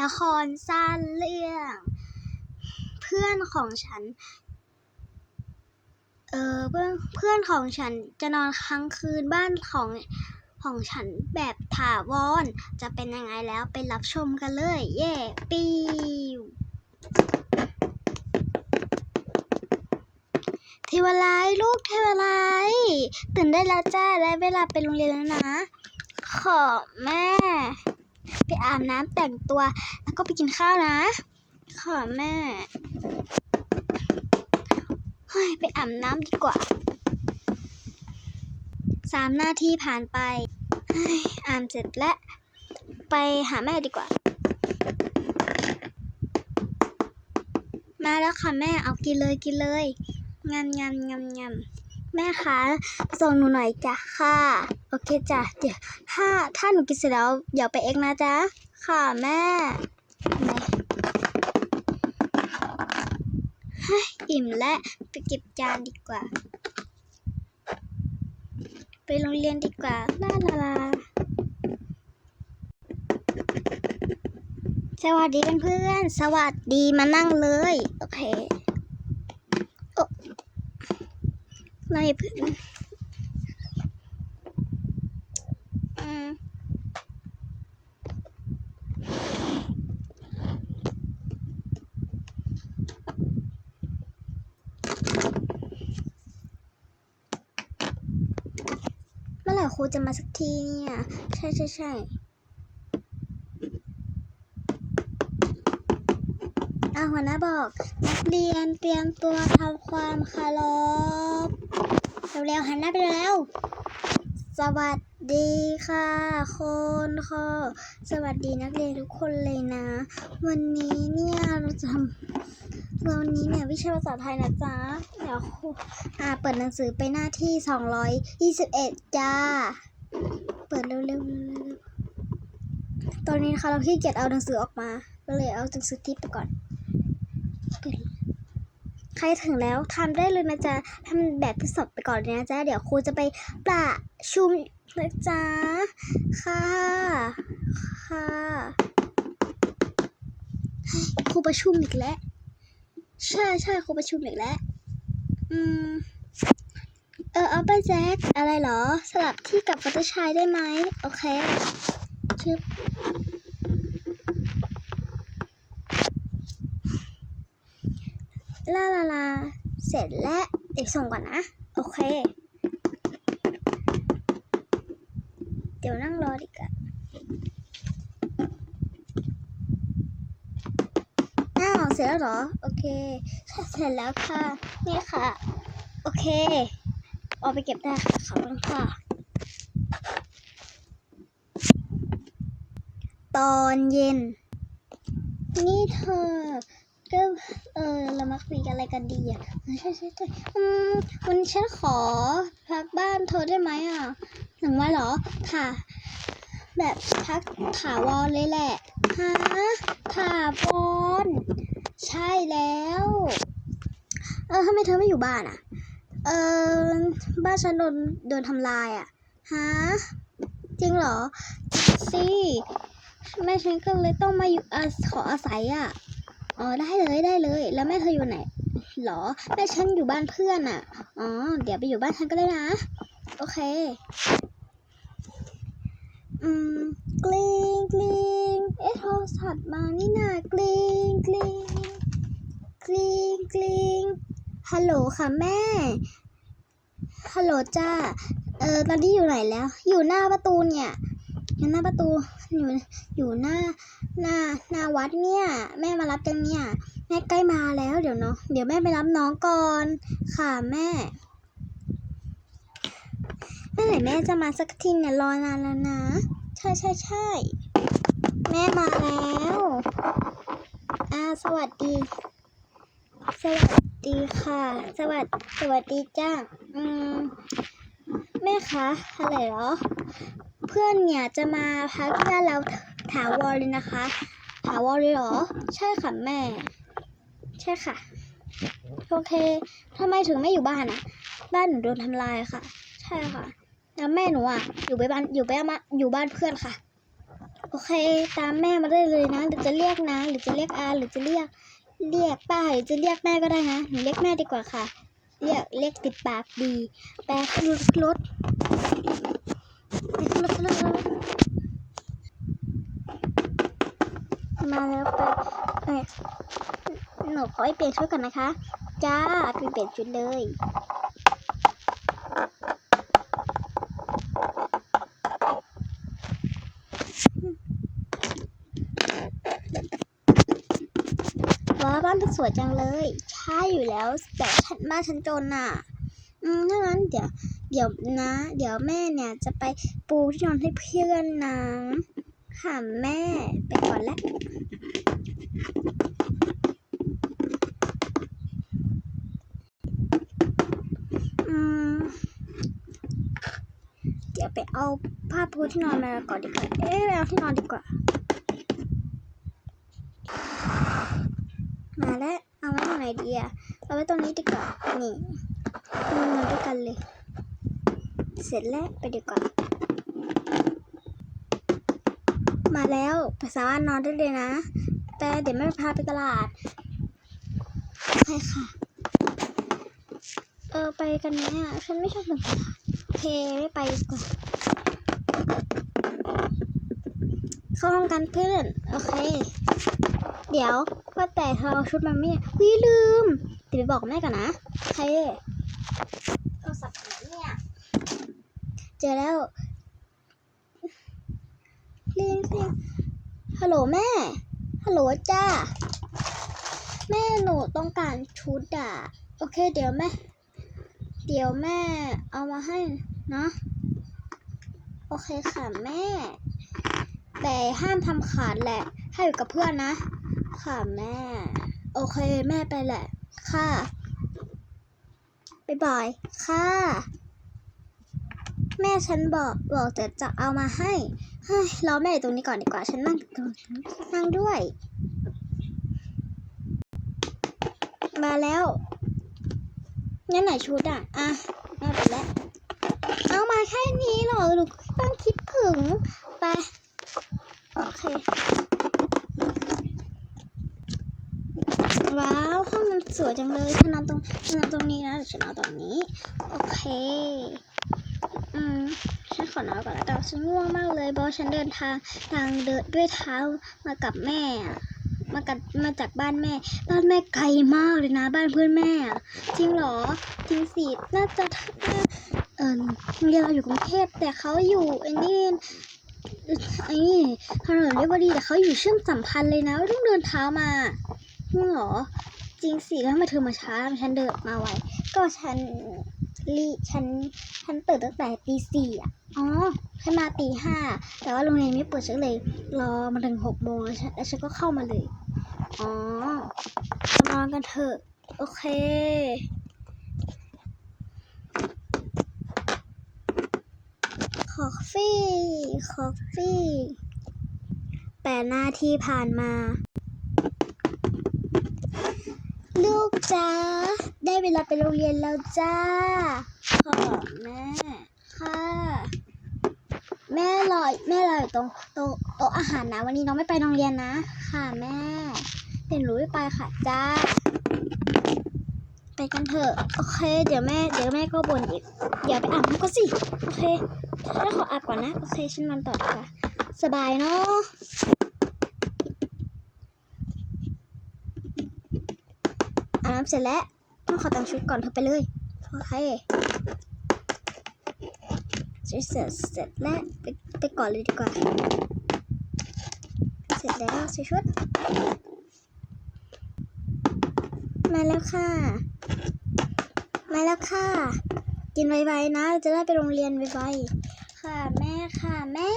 ละครสั้นเรื่อง เพื่อนของฉัน เออเพื่อนเพื่อนของฉันจะนอนค้างคืนบ้านของของฉันแบบถาวรจะเป็นยังไงแล้วไปรับชมกันเลย เย่ปิวเทวไลยลูกเทวไลยตื่นได้แล้วจ้าได้เวลาไปโรงเรียนแล้วนะ ขอแม่ ไปอาบน้ำแต่งตัว แล้วก็ไปกินข้าวนะ ขอแม่เฮ้ยไปอาบน้ำดีกว่าสามนาทีผ่านไปอาบเสร็จแล้ว ไปหาแม่ดีกว่า มาแล้วค่ะแม่เอากินเลยกินเลยงามงามงามงามแม่คะส่งหนูหน่อยจ้ะค่ะ โอเคจ้ะเดี๋ยวถ้าถ้าหนูกินเสร็จแล้วเดี๋ยวไปเองนะจ๊ะ ค่ะแม่อิ่มแล้วไปเก็บจานดีกว่า ไปโรงเรียนดีกว่าลาลาลาสวัสดีเพื่อนๆสวัสดีมานั่งเลย โอเคโอ้ไม่เพื่อนอืมเมื่อไหร่ ครูจะมาสักทีเนี่ย ใช่ใช่ใช่อาหัวหน้าบอก นักเรียนเตรียมตัวทำความคารพเร็วๆหันหน้าไปเร็วสวัสดีค่ะคนค่ะสวัสดีนักเรียนทุกคนเลยนะ วันนี้เนี่ยเราจะทำ วันนี้เนี่ยวิชาภาษาไทยนะจ๊ะ เดี๋ยวครูอ่าเปิดหนังสือไปหน้าที่221จ้า เปิดเร็วๆเร็วๆตอนนี้นะคะเราขี้เกียจเอาหนังสือออกมา ก็เลยเอาหนังสือทิปไปก่อน ใครถึงแล้วทำได้เลยนะจ๊ะทำแบบทดสอบไปก่อนเลยนะจ๊ะ เดี๋ยวครูจะไปประชุมนะจ๊ะ ค่ะ ค่ะครูประชุมอีกแล้ว ใช่ใช่ครูประชุมอีกแล้ว อืม เออเอาไปแจ็คอะไรเหรอ สลับที่กับฟัตเตอร์ชัยได้ไหม โอเคชึบลาลาลา เสร็จแล้ว เดี๋ยวส่งก่อนนะ โอเค เดี๋ยวนั่งรอดีกว่าอ้าว เสร็จแล้วเหรอ โอเค เสร็จแล้วค่ะ นี่ค่ะ โอเค เอาไปเก็บได้ค่ะขอบคุณค่ะ ตอนเย็น นี่เธอ ก็เออเรามาคุยกันอะไรกันดีอะใช่ใช่ใช่อืมวันนี้ฉันขอพักบ้านเธอได้ไหมอะหนึ่งวันเหรอ ค่ะ แบบพักถาวรเลยแหละฮะถาวร ใช่แล้ว เออทำไมเธอไม่อยู่บ้านอะ เออบ้านฉันโดนโดนทำลายอะฮะจริงเหรอสิแม่ฉันก็เลยต้องมาอยู่อาขออาศัยอะอ๋อได้เลยได้เลย แล้วแม่เธออยู่ไหนหรอแม่ฉันอยู่บ้านเพื่อนอะอ๋อเดี๋ยวไปอยู่บ้านฉันก็ได้นะ โอเค อืมกลิ้งกลิ้ง เอ๊ะโทรศัพท์มานี่นากลิงกลิงกลิงกลิงฮัลโหลค่ะแม่ ฮัลโหลจ้า เออตอนนี้อยู่ไหนแล้ว อยู่หน้าประตูเนี่ย อยู่หน้าประตู อยู่อยู่หน้าหน้าหน้าวัดเนี่ย แม่มารับจังเนี่ย แม่ใกล้มาแล้วเดี๋ยวเนาะเดี๋ยวแม่ไปรับน้องก่อนค่ะแม่เมื่อไหร่แม่จะมาสักทีเนี่ยรอนานแล้วนะ ใช่ใช่ใช่ แม่มาแล้วอาสวัสดี สวัสดีค่ะ สวัสดีสวัสดีจ้าอืมแม่คะอะไรเหรอ เพื่อนเนี่ยจะมาพักที่บ้านเราถาวรเลยนะคะ ถาวรเลยเหรอ ใช่ค่ะแม่ ใช่ค่ะ โอเคทำไมถึงไม่อยู่บ้านอะ บ้านหนูโดนทำลายค่ะ ใช่ค่ะแล้วแม่หนูอะอยู่ไปบ้านอยู่ไปมาอยู่บ้านเพื่อนค่ะ โอเค ตามแม่มาได้เลยนะหรือจะเรียกนะ หรือจะเรียกอาหรือจะเรียก เรียกป้าหรือจะเรียกแม่ก็ได้นะหนูเรียกแม่ดีกว่าค่ะ เรียกเรียกติดปากดีแปลขึ้นรถขึ้นรถขึ้นรถมาแล้วไปหนูขอไปเปลี่ยนชุดก่อนนะคะ จ้าไปเปลี่ยนชุดเลย ว้าบ้านเธอ สวยจังเลย ใช่อยู่แล้วแต่ฉันบ้าฉันจนน่ะ อืมถ้างั้นเดี๋ยว เดี๋ยวนะ เดี๋ยวแม่เนี่ยจะไปปูที่นอนให้เพื่อนนะค่ะแม่ไปก่อนแล้วอืมเดี๋ยวไปเอาผ้าปูที่นอนมาก่อนดีกว่า เอ๊ะไปเอาที่นอนดีกว่า มา แล้วเอาไว้ตรงไหนดีอะเอาไว้ตรงนี้ดีกว่า นี่นอนด้วยกันเลย เสร็จแล้วไปดีกว่า มาแล้วไปสามารถนอนได้เลยนะ แต่เดี๋ยวแม่พาไปตลาดใช่ค่ะ เออไปกันไหมอะฉันไม่ชอบเดินตลาดเคไม่ไปดีกว่าเข้าห้องกันเพื่อน โอเค เดี๋ยว ว่าแต่เธอเอาชุดมาไม่วิลืมเดี๋ยวไปบอกแม่ก่อนนะโอเคโทรศัพท์ไหนเนี่ย เจอแล้วเรียงเรียงฮัลโหลแม่ ฮัลโหลจ้า แม่หนูต้องการชุดอะโอเค เดี๋ยวแม่ เดี๋ยวแม่เอามาให้นะโอเคค่ะแม่ แต่ห้ามทำขาดแหละ ให้อยู่กับเพื่อนนะ ค่ะแม่ โอเคแม่ไปแหละค่ะบ๊ายบายค่ะ แม่ฉันบอกบอกแต่จะเอามาให้เฮ้ยรอแม่อยู่ตรงนี้ก่อนดีกว่าฉันนั่งตรงนี้นั่งด้วย มาแล้วงั้นไหนชุดอะอะเอาไปแล้วเอามาแค่นี้หรอหนูต้องคิดถึงไปโอเค ว้าว ห้องมัน สวยจังเลยฉันนอนตรงฉันนอนตรงนี้นะฉันนอนตรงนี้ โอเค อืมฉันขอนอนก่อนแล้วฉันง่วงมากเลยเพราะฉันเดินทางทางเดินด้วยเท้ามากับแม่มากับมาจากบ้านแม่ บ้านแม่ไกลมากเลยนะ บ้านเพื่อนแม่จริงเหรอจริงสิน่าจะน่าเออเรียนเราอยู่กรุงเทพแต่เขาอยู่ไอ้นี่ไอ้นี่ถนนเรียบดีแต่เขาอยู่เชื่อมสัมพันธ์เลยนะ ต้องเดินเท้ามาจริงเหรอ จริงสิแล้วทำไมเธอมาช้าฉันเดินมาไวก็ฉันรีฉันฉันตื่นตั้งแต่ตีสี่อะอ๋อฉันมาตีห้าแต่ว่าโรงเรียนไม่เปิดฉันเลย รอมาถึงหกโมงแล้วฉันก็เข้ามาเลย อ๋อนอนกันเถอะ โอเคคอฟฟี่คอฟฟี่แปดนาทีผ่านมา ลูก จ้า ได้เวลาไปโรงเรียนแล้วจ้าค่ะแม่ ค่ะ แม่รอแม่รออยู่ตรงโต๊ะโต๊ะอาหารนะ วันนี้น้องไม่ไปโรงเรียนนะ ค่ะแม่เดี๋ยวหนูไม่ไปค่ะจ้า ไปกันเถอะ โอเค เดี๋ยวแม่ เดี๋ยวแม่ก็บ่นอีก เดี๋ยวไปอาบน้ำก่อนสิ โอเค แล้วขออาบก่อนนะ โอเค ฉันนอนต่อดีกว่า สบายเนาะ อาบ น้ำเสร็จแล้วต้องขอแต่งชุดก่อนเธอไปเลยโอเคเสร็จเสร็จเสร็จแล้วไปไปก่อนเลยดีกว่า เสร็จแล้วใส่ชุด มาแล้วค่ะ มาแล้วค่ะ กินไวๆนะ จะได้ไปโรงเรียนไวๆค่ะแม่ค่ะแม่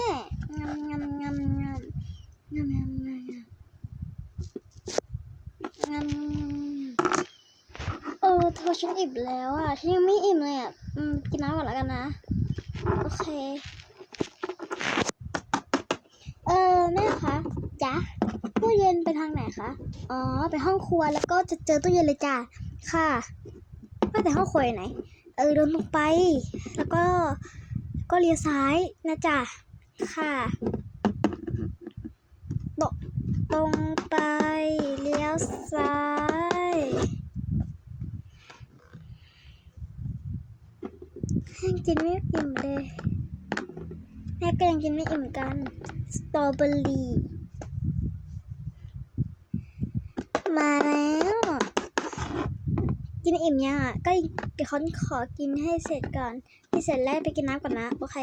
ฉันอิ่มแล้วอะ ฉันยังไม่อิ่มเลยอะอกินน้ำก่อนแล้วกันนะ โอเค เออแม่คะจ๊ะตู้เย็นไปทางไหนคะ อ๋อ ไปห้องครัวแล้วก็จะเจอตู้เย็นเลยจ้ะ ค่ะว่าแต่ห้องครัวไหน เออเดินลงไป แล้วก็ก็เลี้ยวซ้ายนะจ๊ะ ค่ะ กินไม่อิ่มเลยแม่ก็ยังกินไม่อิ่มกัน สตรอเบอรี่ มาแล้ว กินอิ่มยังอะ ก็เดี๋ยวเขาขอกินให้เสร็จก่อนให้เสร็จแล้วไปกินน้ำก่อนนะ โอเค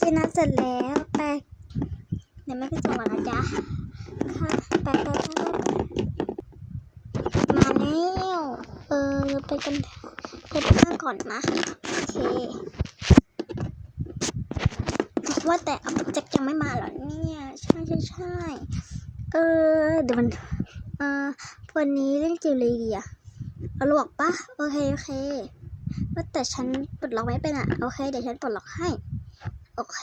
กินน้ำเสร็จแล้วไปเดี๋ยวแม่ไปส่งก่อนนะจ๊ะ ค่ะ ไปไปไปไปมาแล้ว เออไปกันไปบ้านก่อนนะ โอเคว่าแต่เอาจ็คยังไม่มาเหรอเนี่ย ใช่ใช่ใช่เออเดี๋ยวมันเออวันนี้เล่นเกมเลยดีอะเอาลวกปะโอเคโอเคว่าแต่ฉันปลดล็อกไม่เป็นอะโอเคเดี๋ยวฉันปลดล็อกให้ โอเค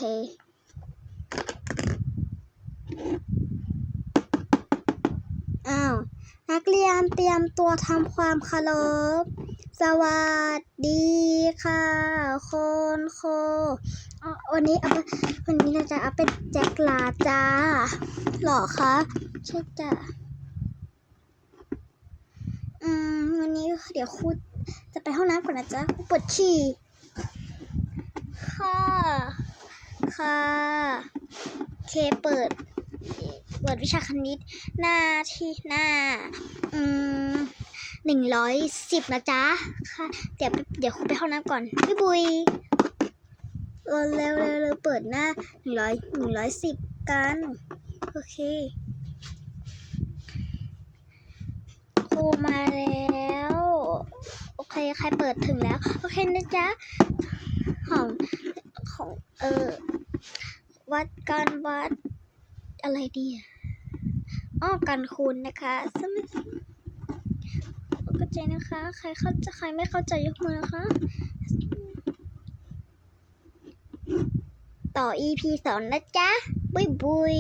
อ้าว นักเรียนเตรียมตัวทำความเคารพ สวัสดีค่ะคนโควันนี้เอาวันนี้เราจะเอาเป็นแจ็คลาจ้าหรอคะใช่จ้ะอืมวันนี้เดี๋ยวครูจะไปห้องน้ำก่อนนะจ๊ะครูปวดฉี่ค่ะ ค่ะ เคเปิด เปิดวิชาคณิต หน้าที่หน้า อืมหนึ่งร้อยสิบนะจ๊ะ ค่ะ เดี๋ยวเดี๋ยวครูไปห้องน้ำก่อน พี่บุยเออเร็วเร็วเร็วเปิดหน้าหนึ่งร้อยหนึ่งร้อยสิบกัน โอเคครูมาแล้ว โอเค ใครเปิดถึงแล้ว โอเคนะจ๊ะ ของของ เออวัดการวัดอะไรดีอะ อ้อการคูณนะคะสมิเข้าใจนะคะ ใครเข้าใจใครไม่เข้าใจยกมือนะคะ ต่อ EP สองนะจ๊ะบุยบุย